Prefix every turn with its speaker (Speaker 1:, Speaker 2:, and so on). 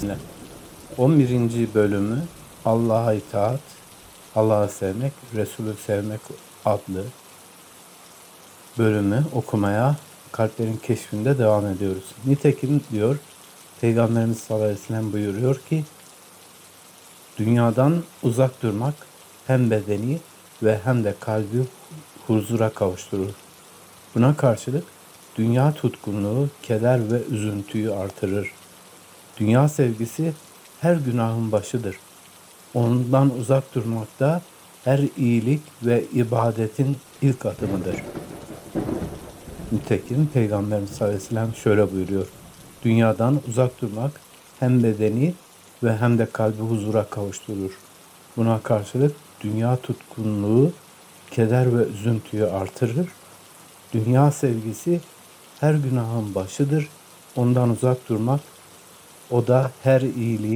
Speaker 1: sevgisine. 11. bölümü Allah'a itaat, Allah'ı sevmek, Resulü sevmek adlı bölümü okumaya kalplerin keşfinde devam ediyoruz. Nitekim diyor Peygamberimiz sallallahu aleyhi ve sellem buyuruyor ki dünyadan uzak durmak hem bedeni ve hem de kalbi huzura kavuşturur. Buna karşılık dünya tutkunluğu keder ve üzüntüyü artırır. Dünya sevgisi her günahın başıdır. Ondan uzak durmak da her iyilik ve ibadetin ilk adımıdır. Nitekim Peygamberimiz sallallahu şöyle buyuruyor. Dünyadan uzak durmak hem bedeni ve hem de kalbi huzura kavuşturur. Buna karşılık dünya tutkunluğu keder ve üzüntüyü artırır. Dünya sevgisi her günahın başıdır. Ondan uzak durmak o da her iyiliği